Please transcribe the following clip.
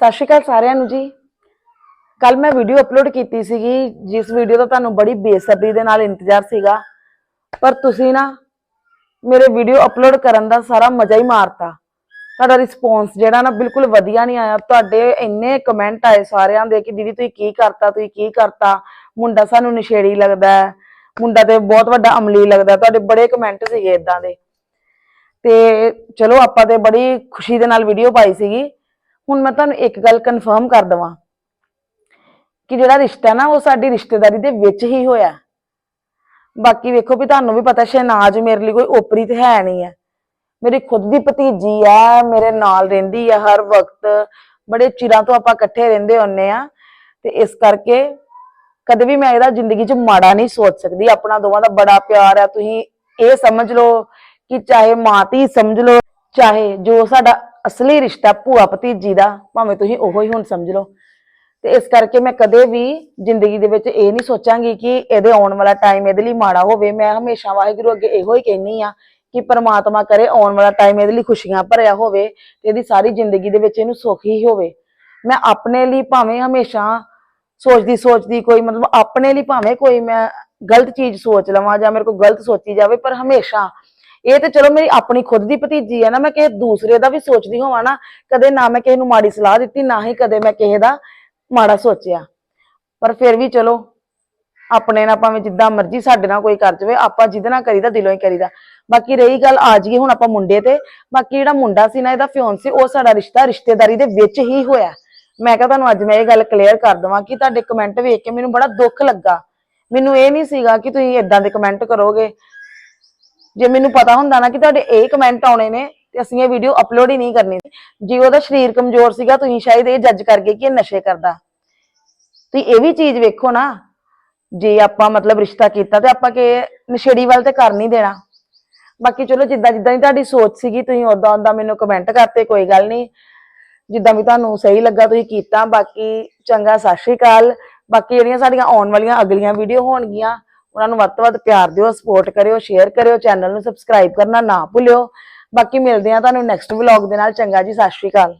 ਸਤਿ ਸ਼੍ਰੀ ਅਕਾਲ ਸਾਰਿਆਂ ਨੂੰ ਜੀ। ਕੱਲ ਮੈਂ ਵੀਡੀਓ ਅਪਲੋਡ ਕੀਤੀ ਸੀਗੀ, ਜਿਸ ਵੀਡੀਓ ਦਾ ਤੁਹਾਨੂੰ ਬੜੀ ਬੇਸਬਰੀ ਦੇ ਨਾਲ ਇੰਤਜ਼ਾਰ ਸੀਗਾ। ਪਰ ਤੁਸੀਂ ਨਾ ਮੇਰੇ ਵੀਡੀਓ ਅਪਲੋਡ ਕਰਨ ਦਾ ਸਾਰਾ ਮਜ਼ਾ ਹੀ ਮਾਰਤਾ। ਤੁਹਾਡਾ ਰਿਸਪੌਂਸ ਜਿਹੜਾ ਨਾ ਬਿਲਕੁਲ ਵਧੀਆ ਨਹੀਂ ਆਇਆ। ਤੁਹਾਡੇ ਇੰਨੇ ਕਮੈਂਟ ਆਏ ਸਾਰਿਆਂ ਦੇ ਕਿ ਦੀਦੀ ਤੁਸੀਂ ਕੀ ਕਰਤਾ, ਤੁਸੀਂ ਕੀ ਕਰਤਾ? ਮੁੰਡਾ ਸਾਨੂੰ ਨਸ਼ੇੜੀ ਲੱਗਦਾ ਹੈ। ਮੁੰਡਾ ਤੇ ਬਹੁਤ ਵੱਡਾ ਅਮਲੀ ਲੱਗਦਾ। ਤੁਹਾਡੇ ਬੜੇ ਕਮੈਂਟ ਸੀਗੇ ਇਦਾਂ ਦੇ। ਤੇ ਚਲੋ ਆਪਾਂ ਤੇ ਬੜੀ ਖੁਸ਼ੀ ਦੇ ਨਾਲ ਵੀਡੀਓ ਪਾਈ ਸੀਗੀ। ਹੁਣ ਮੈਂ ਤੁਹਾਨੂੰ ਇੱਕ ਗੱਲ ਕਨਫਰਮ ਕਰ ਦਵਾਂ ਕਿ ਜਿਹੜਾ ਰਿਸ਼ਤਾ ਨਾ, ਉਹ ਸਾਡੀ ਰਿਸ਼ਤੇਦਾਰੀ ਦੇ ਵਿੱਚ ਹੀ ਹੋਇਆ। ਬਾਕੀ ਵੇਖੋ ਵੀ ਤੁਹਾਨੂੰ ਵੀ ਪਤਾ ਸ਼ਹਿਨਾਜ਼ ਮੇਰੇ ਲਈ ਕੋਈ ਓਪਰੀ ਤੇ ਹੈ ਨਹੀਂ ਹੈ। ਮੇਰੀ ਖੁਦ ਦੀ ਭਤੀਜੀ ਆ, ਮੇਰੇ ਨਾਲ ਰਹਿੰਦੀ ਆ ਹਰ ਵਕਤ। ਬੜੇ ਚਿਰਾਂ ਤੋਂ ਆਪਾਂ ਇਕੱਠੇ ਰਹਿੰਦੇ ਹੁੰਨੇ ਆ। ਤੇ ਇਸ ਕਰਕੇ ਕਦੇ ਵੀ ਮੈਂ ਇਹਦਾ ਜ਼ਿੰਦਗੀ 'ਚ ਮਾੜਾ ਨਹੀਂ ਸੋਚ ਸਕਦੀ। ਆਪਣਾ ਦੋਵਾਂ ਦਾ ਬੜਾ ਪਿਆਰ ਆ। ਤੁਸੀਂ ਇਹ ਸਮਝ ਲਓ ਕਿ ਚਾਹੇ ਮਾਂ ਧੀ ਸਮਝ ਲਓ, ਚਾਹੇ ਜੋ ਸਾਡਾ ਅਸਲੀ ਰਿਸ਼ਤਾ ਭੂਆ ਭਤੀਜੀ ਦਾ, ਭਾਵੇਂ ਤੁਸੀਂ ਉਹੋ ਹੀ ਹੁਣ ਸਮਝ ਲਓ। ਤੇ ਇਸ ਕਰਕੇ ਮੈਂ ਕਦੇ ਵੀ ਜ਼ਿੰਦਗੀ ਦੇ ਵਿੱਚ ਇਹ ਨਹੀਂ ਸੋਚਾਂਗੀ ਕਿ ਇਹਦੇ ਆਉਣ ਵਾਲਾ ਟਾਈਮ ਇਹਦੇ ਲਈ ਮਾੜਾ ਹੋਵੇ। ਮੈਂ ਹਮੇਸ਼ਾ ਵਾਹਿਗੁਰੂ ਅੱਗੇ ਇਹੋ ਹੀ ਕਹਿੰਨੀ ਆ ਕਿ ਪ੍ਰਮਾਤਮਾ ਕਰੇ ਆਉਣ ਵਾਲਾ ਟਾਈਮ ਇਹਦੇ ਲਈ ਖੁਸ਼ੀਆਂ ਭਰਿਆ ਹੋਵੇ ਤੇ ਇਹਦੀ ਸਾਰੀ ਜ਼ਿੰਦਗੀ ਦੇ ਵਿੱਚ ਇਹਨੂੰ ਸੁੱਖ ਹੀ ਹੋਵੇ। ਮੈਂ ਆਪਣੇ ਲਈ ਭਾਵੇਂ ਹਮੇਸ਼ਾ ਸੋਚਦੀ ਸੋਚਦੀ ਕੋਈ ਮਤਲਬ ਆਪਣੇ ਲਈ ਭਾਵੇਂ ਕੋਈ ਮੈਂ ਗਲਤ ਚੀਜ਼ ਸੋਚ ਲਵਾਂ ਜਾਂ ਮੇਰੇ ਕੋਲ ਗਲਤ ਸੋਚੀ ਜਾਵੇ, ਪਰ ਹਮੇਸ਼ਾ ਇਹ ਤੇ ਚਲੋ ਮੇਰੀ ਆਪਣੀ ਖੁਦ ਦੀ ਭਤੀਜੀ ਹੈ ਨਾ, ਮੈਂ ਕਿਸੇ ਦੂਸਰੇ ਦਾ ਵੀ ਸੋਚਦੀ ਹੋਵਾਂ ਨਾ, ਕਦੇ ਨਾ ਮੈਂ ਕਿਸੇ ਨੂੰ ਮਾੜੀ ਸਲਾਹ ਦਿੱਤੀ, ਨਾ ਹੀ ਕਦੇ ਮੈਂ ਕਿਸੇ ਦਾ ਮਾੜਾ ਸੋਚਿਆ। ਪਰ ਫਿਰ ਵੀ ਚਲੋ, ਆਪਣੇ ਨਾਲ ਭਾਵੇਂ ਜਿੱਦਾਂ ਮਰਜ਼ੀ ਸਾਡੇ ਨਾਲ ਕੋਈ ਕਰ ਜਾਵੇ, ਆਪਾਂ ਜਿਹਦੇ ਨਾਲ ਕਰੀਦਾ, ਦਿਲੋਂ ਹੀ ਕਰੀਦਾ। ਬਾਕੀ ਰਹੀ ਗੱਲ ਆ ਜਾਈਏ ਹੁਣ ਆਪਾਂ ਮੁੰਡੇ ਤੇ, ਬਾਕੀ ਜਿਹੜਾ ਮੁੰਡਾ ਸੀ ਨਾ, ਇਹਦਾ ਫਿਓਨ ਸੀ ਉਹ ਸਾਡਾ ਰਿਸ਼ਤਾ ਰਿਸ਼ਤੇਦਾਰੀ ਦੇ ਵਿੱਚ ਹੀ ਹੋਇਆ। ਮੈਂ ਕਿਹਾ ਤੁਹਾਨੂੰ ਅੱਜ ਮੈਂ ਇਹ ਗੱਲ ਕਲੀਅਰ ਕਰ ਦਵਾਂ ਕਿ ਤੁਹਾਡੇ ਕਮੈਂਟ ਵੇਖ ਕੇ ਮੈਨੂੰ ਬੜਾ ਦੁੱਖ ਲੱਗਾ। ਮੈਨੂੰ ਇਹ ਨਹੀਂ ਸੀਗਾ ਕਿ ਤੁਸੀਂ ਇਦਾਂ ਦੇ ਕਮੈਂਟ ਕਰੋਗੇ। ਜੇ ਮੈਨੂੰ ਪਤਾ ਹੁੰਦਾ ਨਾ ਕਿ ਤੁਹਾਡੇ ਇਹ ਕਮੈਂਟ ਆਉਣੇ ਨੇ ਤੇ ਅਸੀਂ ਇਹ ਵੀਡੀਓ ਅਪਲੋਡ ਹੀ ਨਹੀਂ ਕਰਨੀ ਜੇ ਉਹਦਾ ਸਰੀਰ ਕਮਜ਼ੋਰ ਸੀਗਾ, ਤੁਸੀਂ ਸ਼ਾਇਦ ਇਹ ਜੱਜ ਕਰ ਕਿ ਇਹ ਨਸ਼ੇ ਕਰਦਾ। ਤੁਸੀਂ ਇਹ ਵੀ ਚੀਜ਼ ਵੇਖੋ ਨਾ, ਜੇ ਆਪਾਂ ਮਤਲਬ ਰਿਸ਼ਤਾ ਕੀਤਾ ਤੇ ਆਪਾਂ ਕਿ ਨਸ਼ੇੜੀ ਵੱਲ ਤੇ ਕਰ ਨਹੀਂ ਦੇਣਾ। ਬਾਕੀ ਚਲੋ, ਜਿੱਦਾਂ ਜਿੱਦਾਂ ਦੀ ਤੁਹਾਡੀ ਸੋਚ ਸੀਗੀ, ਤੁਸੀਂ ਉਦਾਂ ਉਦਾਂ ਮੈਨੂੰ ਕਮੈਂਟ ਕਰਤੇ, ਕੋਈ ਗੱਲ ਨਹੀਂ। ਜਿੱਦਾਂ ਵੀ ਤੁਹਾਨੂੰ ਸਹੀ ਲੱਗਾ, ਤੁਸੀਂ ਕੀਤਾ। ਬਾਕੀ ਚੰਗਾ, ਸਤਿ ਸ਼੍ਰੀ ਅਕਾਲ। ਬਾਕੀ ਜਿਹੜੀਆਂ ਸਾਡੀਆਂ ਆਉਣ ਵਾਲੀਆਂ ਅਗਲੀਆਂ ਵੀਡੀਓ ਹੋਣਗੀਆਂ ਉਹਨਾਂ ਨੂੰ ਵੱਧ ਤੋਂ ਵੱਧ ਪਿਆਰ ਦਿਓ ਸਪੋਰਟ ਕਰਿਓ ਸ਼ੇਅਰ ਕਰਿਓ ਚੈਨਲ ਨੂੰ ਸਬਸਕ੍ਰਾਈਬ ਕਰਨਾ ਨਾ ਭੁੱਲਿਓ। ਬਾਕੀ ਮਿਲਦੇ ਆ ਤੁਹਾਨੂੰ ਨੈਕਸਟ ਵਲੌਗ ਦੇ ਨਾਲ। ਚੰਗਾ ਜੀ, ਸਤਿ ਸ਼੍ਰੀ ਅਕਾਲ।